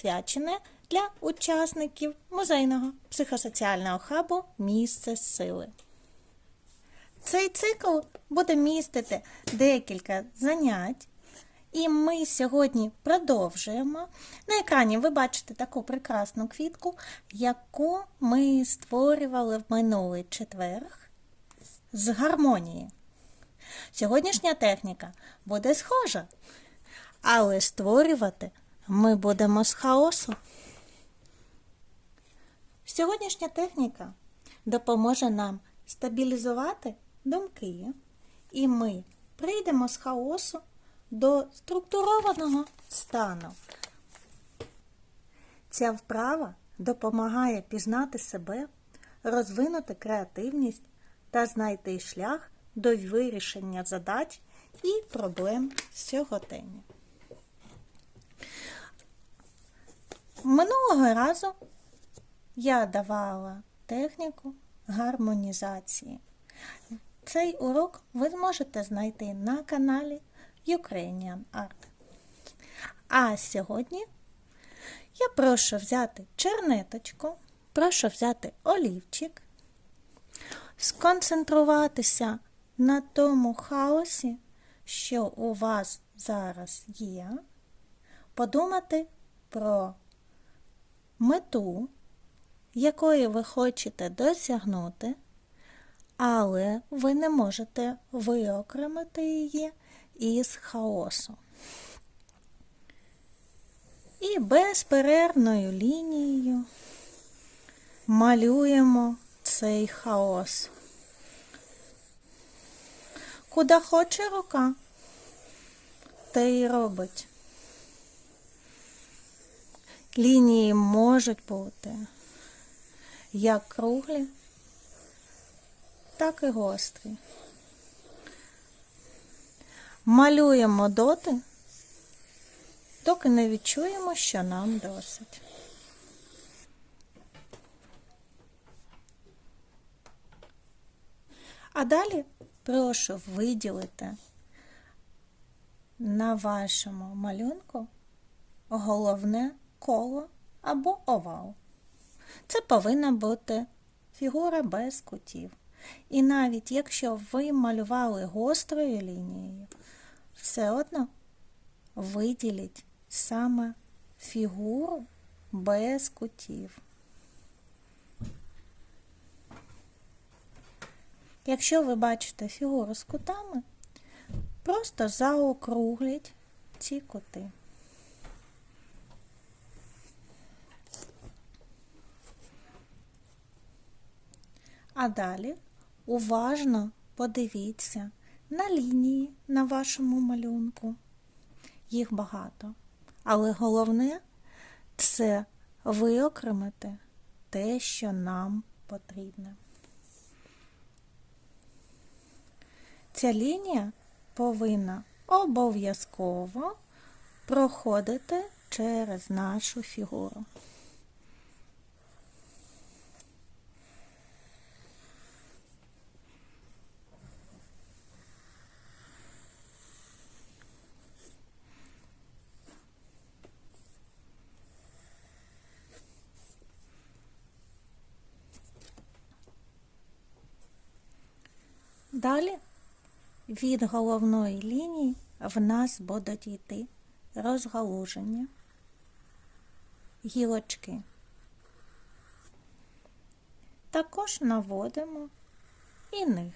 присвячене для учасників музейного психосоціального хабу Місце сили. Цей цикл буде містити декілька занять, і ми сьогодні продовжуємо. На екрані ви бачите таку прекрасну квітку, яку ми створювали в минулий четверг з гармонії. Сьогоднішня техніка буде схожа, але створювати ми будемо з хаосу. Сьогоднішня техніка допоможе нам стабілізувати думки, і ми прийдемо з хаосу до структурованого стану. Ця вправа допомагає пізнати себе, розвинути креативність та знайти шлях до вирішення задач і проблем сьогодення. Минулого разу я давала техніку гармонізації. Цей урок ви зможете знайти на каналі Ukrainian Art. А сьогодні я прошу взяти чернеточку, прошу взяти олівчик, сконцентруватися на тому хаосі, що у вас зараз є, подумати про мету, якої ви хочете досягнути, але ви не можете виокремити її із хаосу. І безперервною лінією малюємо цей хаос. Куди хоче рука, те й робить. Лінії можуть бути як круглі, так і гострі. Малюємо доти, доки не відчуємо, що нам досить. А далі прошу виділити на вашому малюнку головне коло або овал. Це повинна бути фігура без кутів. І навіть якщо ви малювали гострою лінією, все одно виділіть саме фігуру без кутів. Якщо ви бачите фігуру з кутами, просто заокругліть ці кути. А далі уважно подивіться на лінії на вашому малюнку. Їх багато. Але головне це виокремити те, що нам потрібне. Ця лінія повинна обов'язково проходити через нашу фігуру. Далі від головної лінії в нас будуть йти розгалуження, гілочки. Також наводимо і них.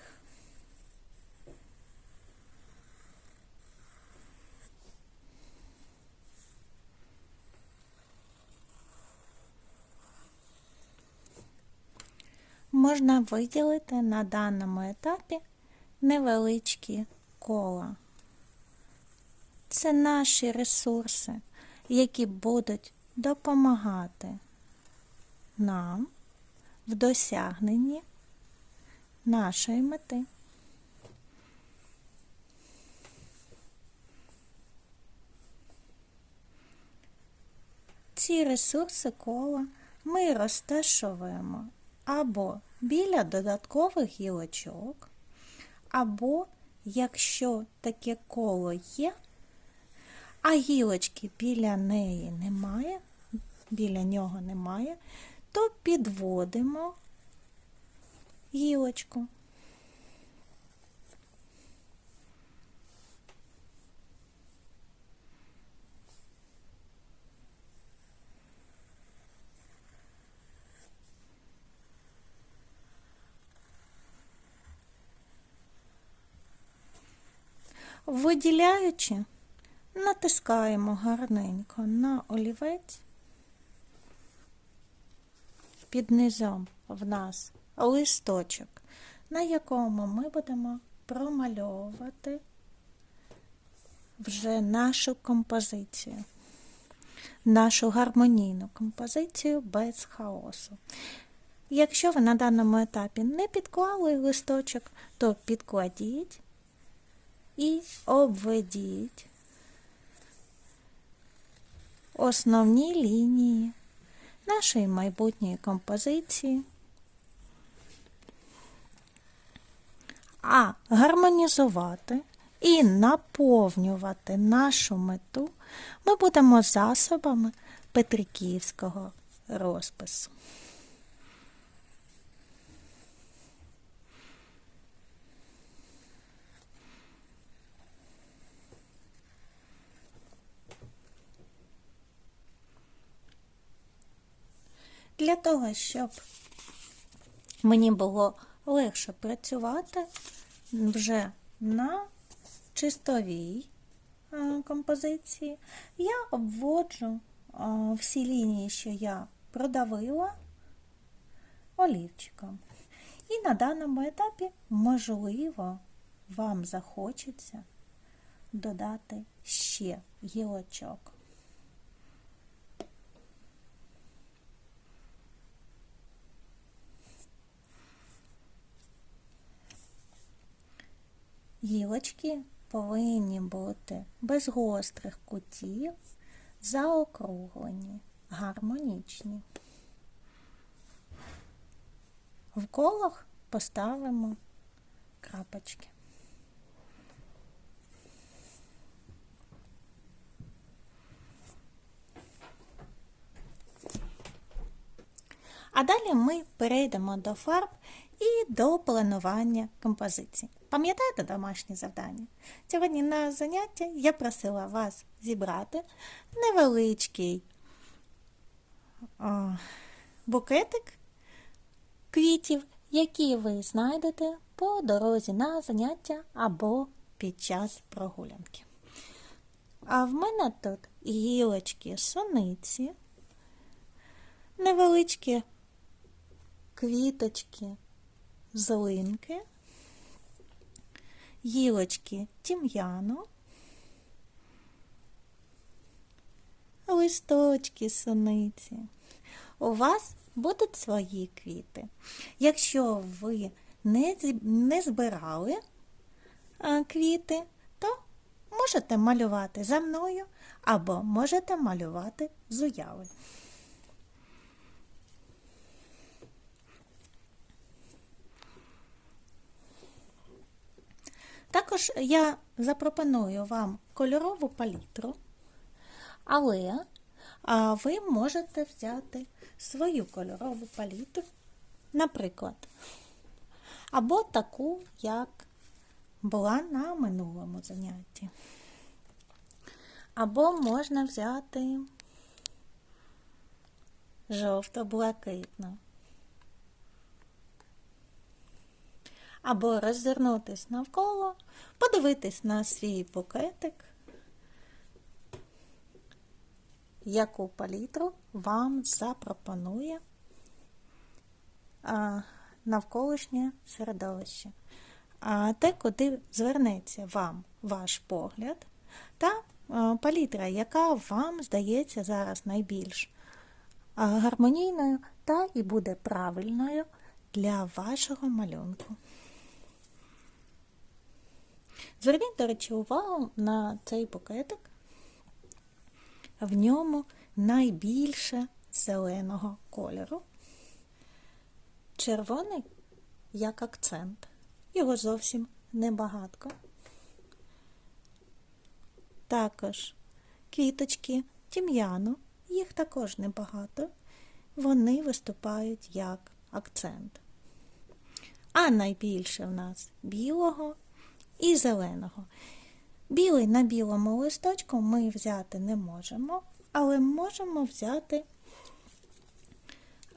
Можна виділити на даному етапі невеличкі кола. Це наші ресурси, які будуть допомагати нам в досягненні нашої мети. Ці ресурси кола ми розташовуємо або біля додаткових гілочок, або, якщо таке коло є, а гілочки біля неї немає, біля нього немає, то підводимо гілочку. Виділяючи, натискаємо гарненько на олівець. Під низом в нас листочок, на якому ми будемо промальовувати вже нашу композицію, нашу гармонійну композицію без хаосу. Якщо ви на даному етапі не підклали листочок, то підкладіть і обведіть основні лінії нашої майбутньої композиції. А гармонізувати і наповнювати нашу мету ми будемо засобами Петриківського розпису. Для того, щоб мені було легше працювати вже на чистовій е, композиції, я обводжу е, всі лінії, що я продавила олівчиком. І на даному етапі, можливо, вам захочеться додати ще гілочок. Гілочки повинні бути без гострих кутів, заокруглені, гармонічні. В колах поставимо крапочки. А далі ми перейдемо до фарб і до планування композиції. Пам'ятаєте домашнє завдання? Сьогодні на заняття я просила вас зібрати невеличкий букетик квітів, які ви знайдете по дорозі на заняття або під час прогулянки. А в мене тут гілочки суниці, невеличкі квіточки, злинки, гілочки тім'яну, листочки суниці. У вас будуть свої квіти. Якщо ви не, збирали квіти, то можете малювати за мною або можете малювати з уяви. Також я запропоную вам кольорову палітру, але ви можете взяти свою кольорову палітру, наприклад, або таку, як була на минулому занятті. Або можна взяти жовто-блакитну. Або роззирнутись навколо, подивитись на свій букетик, яку палітру вам запропонує навколишнє середовище, те, куди звернеться вам ваш погляд, та палітра, яка вам здається зараз найбільш гармонійною та і буде правильною для вашого малюнку. Зверніть, до речі, увагу на цей букетик. В ньому найбільше зеленого кольору. Червоний як акцент. Його зовсім небагатко. Також квіточки тім'яну, їх також небагато, вони виступають як акцент. А найбільше в нас білого і зеленого. Білий на білому листочку ми взяти не можемо, але можемо взяти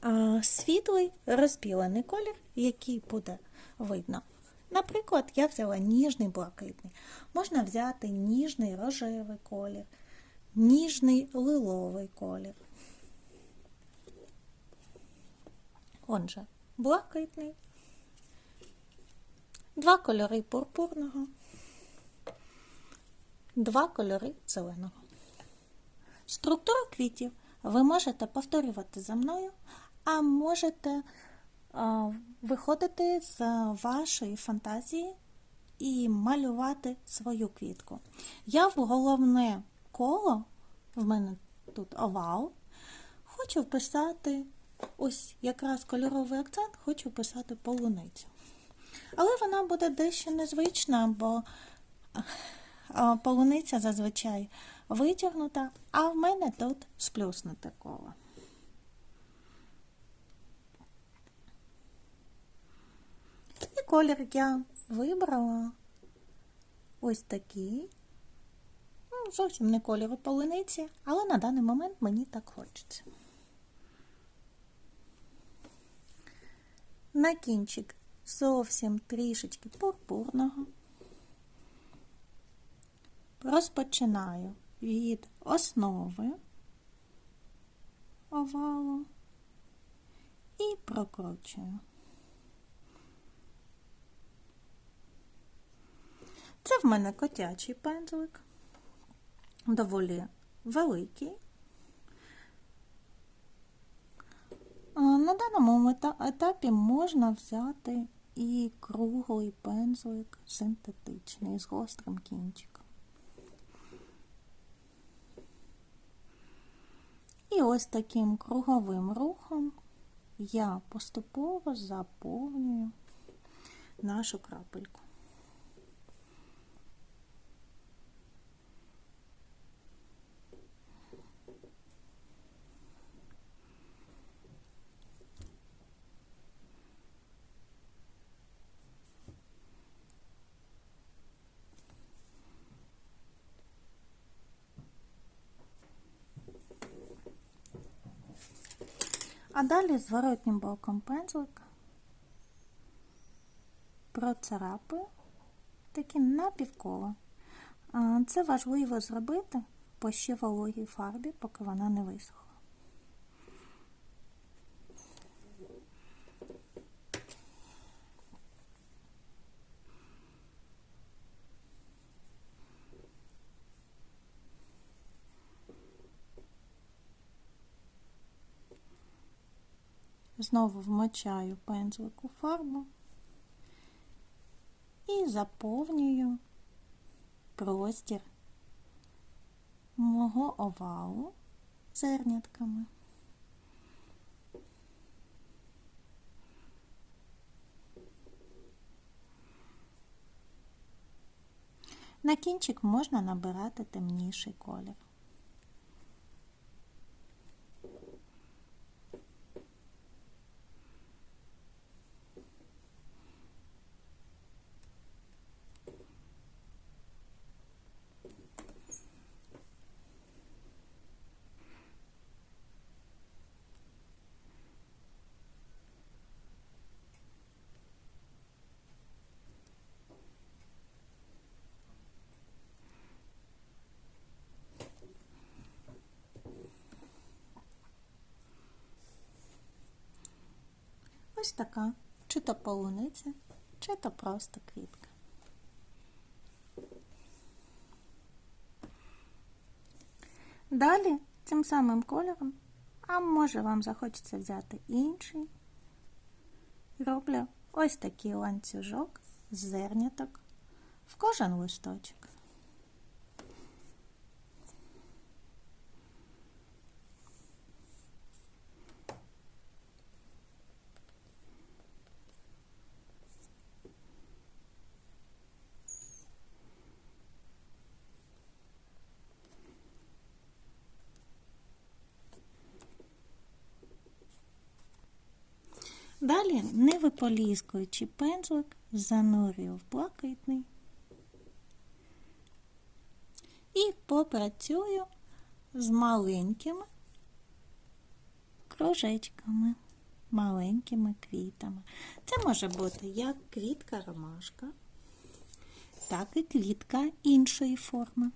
а, світлий розбілений колір, який буде видно. Наприклад, я взяла ніжний блакитний. Можна взяти ніжний рожевий колір, ніжний лиловий колір. Отже, блакитний, два кольори пурпурного, два кольори зеленого. Структуру квітів ви можете повторювати за мною, а можете виходити з вашої фантазії і малювати свою квітку. Я в головне коло, в мене тут овал, хочу вписати ось якраз кольоровий акцент, хочу вписати полуницю. Але вона буде дещо незвична, бо полуниця зазвичай витягнута, а в мене тут сплюснуте коло. І колір я вибрала ось такий. Ну, Зовсім не кольору полуниці, але на даний момент мені так хочеться. На кінчик зовсім трішечки пурпурного. Розпочинаю від основи овалу і прокручую. Це в мене котячий пензлик, доволі великий. На даному етапі можна взяти і круглий пензлик синтетичний з гострим кінчиком. І ось таким круговим рухом я поступово заповнюю нашу крапельку. А далі зворотнім боком пензлик процарапую такі напівколо. Це важливо зробити по ще вологій фарбі, поки вона не висохла. Знову вмочаю пензлик у фарбу і заповнюю простір мого овалу зернятками. На кінчик можна набирати темніший колір. Ось така, чи то полуниця, чи то просто квітка. Далі цим самим кольором, а може вам захочеться взяти інший, роблю ось такий ланцюжок з зерняток в кожен листочок. Далі, не виполіскуючи пензлик, занурюю в блакитний і попрацюю з маленькими кружечками, маленькими квітами. Це може бути як квітка ромашка, так і квітка іншої форми.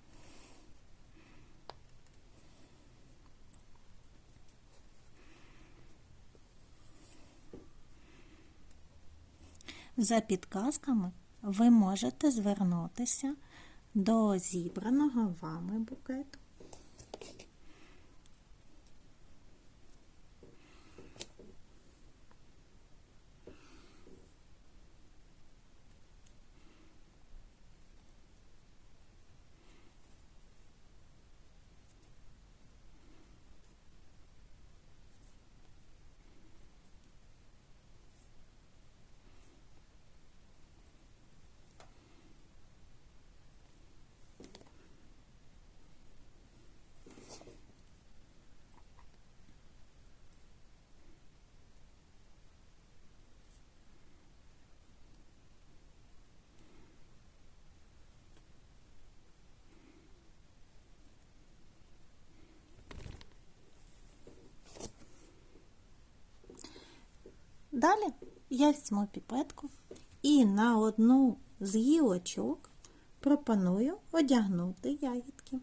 За підказками ви можете звернутися до зібраного вами букету. Далі я візьму піпетку і на одну з гілочок пропоную одягнути ягідки.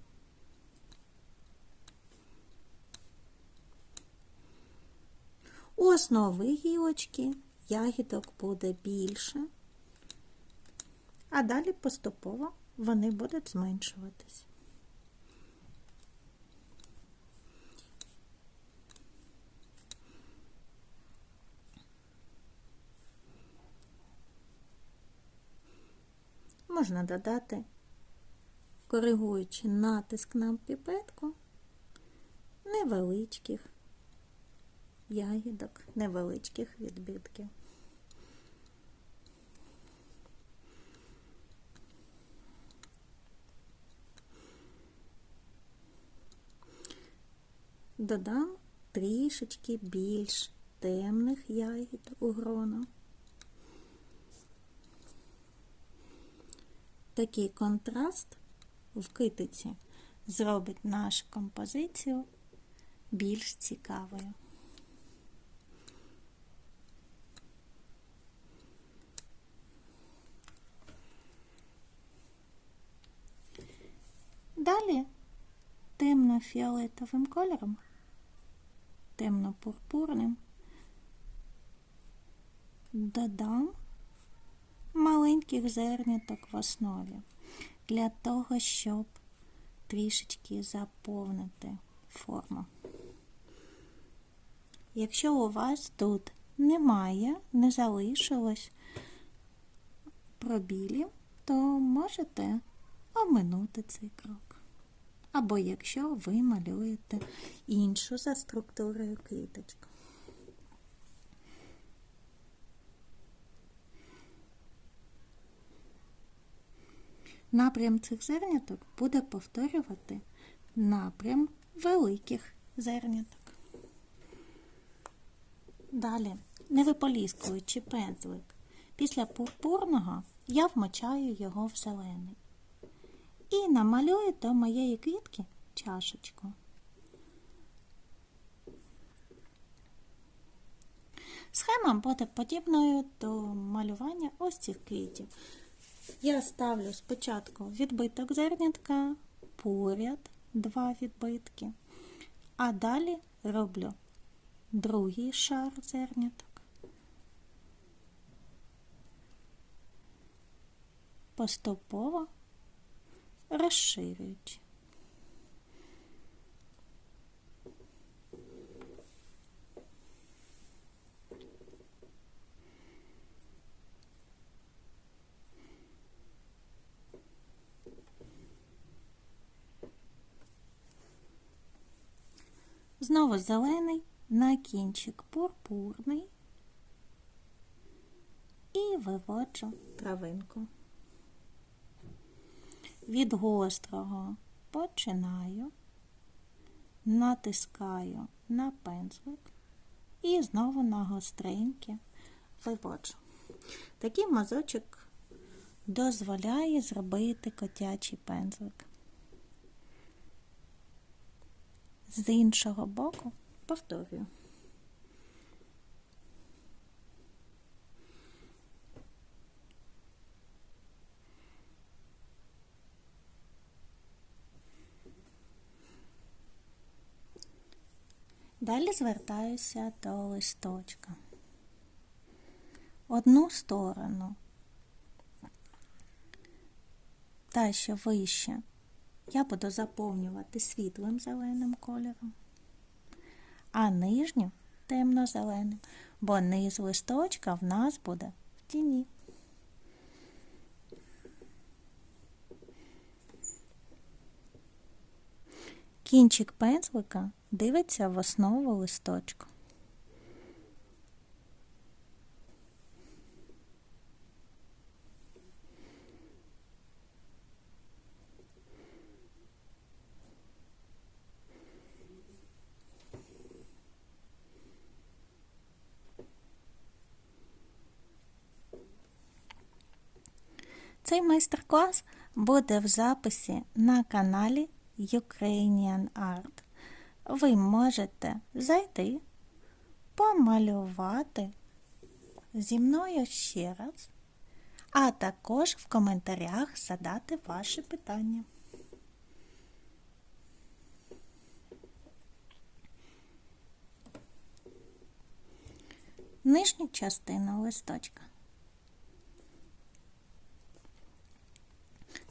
У основи гілочки ягідок буде більше, а далі поступово вони будуть зменшуватись. Можна додати, коригуючи натиск на піпетку, невеличких ягідок, невеличких відбитків. Додам трішечки більш темних ягід у грона. Такий контраст в китиці зробить нашу композицію більш цікавою. Далі темно-фіолетовим кольором, темно-пурпурним додам маленьких зерняток в основі для того, щоб трішечки заповнити форму. Якщо у вас тут немає, не залишилось пробілів, то можете оминути цей крок. Або якщо ви малюєте іншу за структурою квіточку. Напрям цих зерняток буде повторювати напрям великих зерняток. Далі, не виполіскуючи пензлик, після пурпурного я вмочаю його в зелений і намалюю до моєї квітки чашечку. Схема буде подібною до малювання ось цих квітів. Я ставлю спочатку відбиток зернятка, поряд два відбитки, а далі роблю другий шар зерняток. Поступово розширюючи. Знову зелений, на кінчик пурпурний і виводжу травинку. Від гострого починаю, натискаю на пензлик і знову на гостреньке виводжу. Такий мазочок дозволяє зробити котячий пензлик. З іншого боку повторюю. Далі звертаюся до листочка. Одну сторону та що вище я буду заповнювати світлим зеленим кольором, а нижню темно-зеленим, бо низ листочка в нас буде в тіні. Кінчик пензлика дивиться в основу листочку. Майстер-клас буде в записі на каналі Ukrainian Art. Ви можете зайти, помалювати зі мною ще раз, а також в коментарях задати ваші питання. Нижня частина листочка.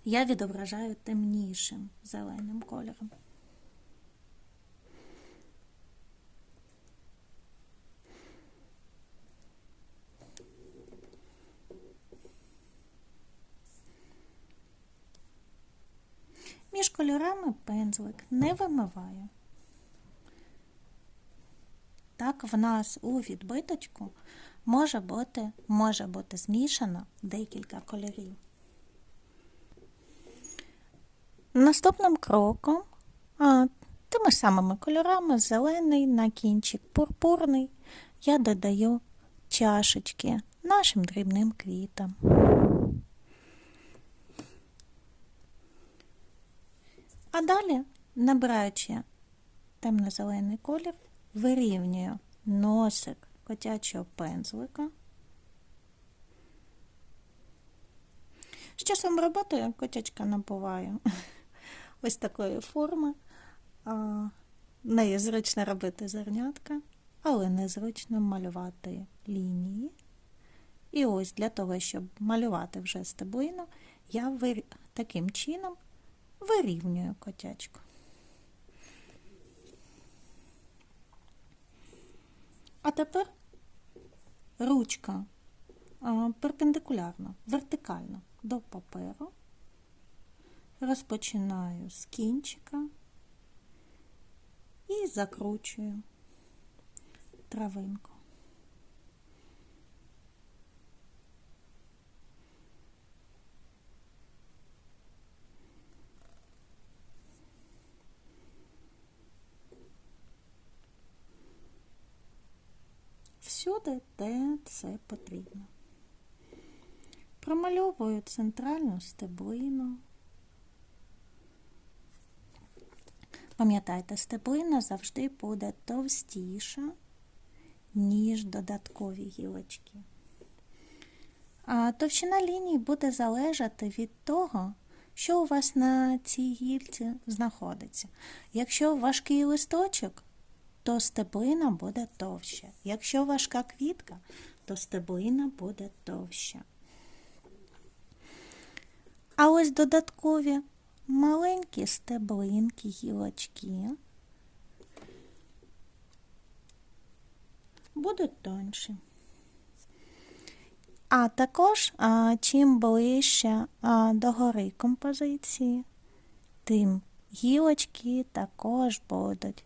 Я відображаю темнішим зеленим кольором. Між кольорами пензлик не вимиваю. Так в нас у відбиточку може бути, може бути змішано декілька кольорів. Наступним кроком а, тими самими кольорами зелений на кінчик пурпурний я додаю чашечки нашим дрібним квітам. А далі, набираючи темно-зелений колір, вирівнюю носик котячого пензлика. З часом роботи котячка набуває ось такої форми. Нею зручно робити зернятка, але незручно малювати лінії. І ось для того, щоб малювати вже стеблину, я вир... таким чином вирівнюю котячку. А тепер ручка перпендикулярно, вертикально до паперу, розпочинаю з кінчика і закручую травинку. Всюди, де це потрібно. Промальовую центральну стеблину. Пам'ятайте, стеблина завжди буде товстіша, ніж додаткові гілочки. А товщина лінії буде залежати від того, що у вас на цій гільці знаходиться. Якщо важкий листочок, то стеблина буде товща. Якщо важка квітка, то стеблина буде товща. А ось додаткові маленькі стеблинки, гілочки будуть тонші. А також, а, чим ближче а, до гори композиції, тим гілочки також будуть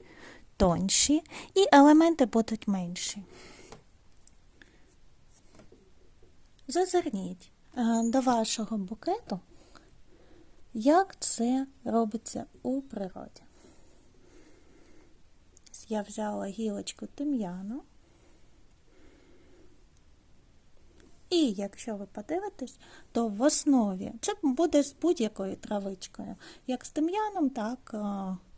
тонші і елементи будуть менші. Зазирніть а, до вашого букету як це робиться у природі. Я взяла гілочку тим'яну, І якщо ви подивитесь, то в основі це буде з будь-якою травичкою, як з тим'яном, так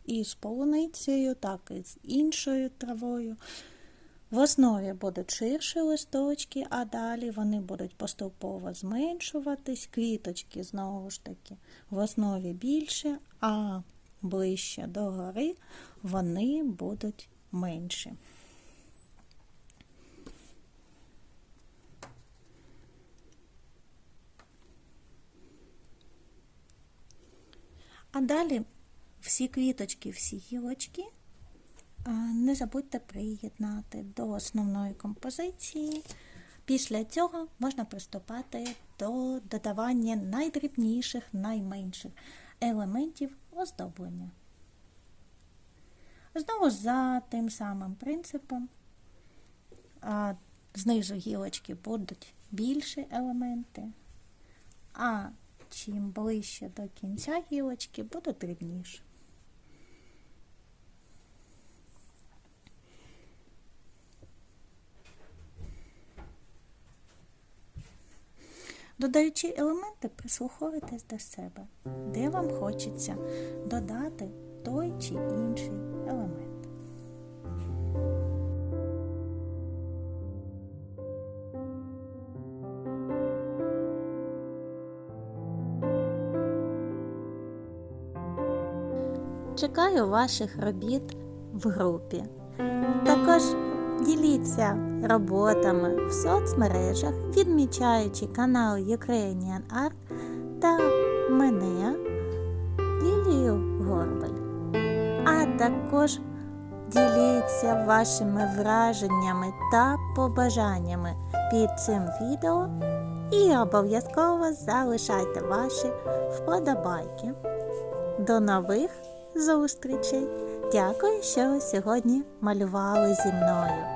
і з полуницею, так і з іншою травою. В основі будуть ширші листочки, а далі вони будуть поступово зменшуватись. Квіточки, знову ж таки, в основі більше, а ближче до гори вони будуть менші. А далі всі квіточки, всі гілочки не забудьте приєднати до основної композиції. Після цього можна приступати до додавання найдрібніших, найменших елементів оздоблення. Знову за тим самим принципом, а, знизу гілочки будуть більші елементи, а чим ближче до кінця гілочки, будуть дрібніші. Додаючи елементи, прислуховуйтесь до себе, де вам хочеться додати той чи інший елемент. Чекаю ваших робіт в групі. Також діліться роботами в соцмережах, відмічаючи канал Ukrainian Art та мене Лілію Горбель. А також діліться вашими враженнями та побажаннями під цим відео і обов'язково залишайте ваші вподобайки. До нових зустрічей! Дякую, що сьогодні малювали зі мною.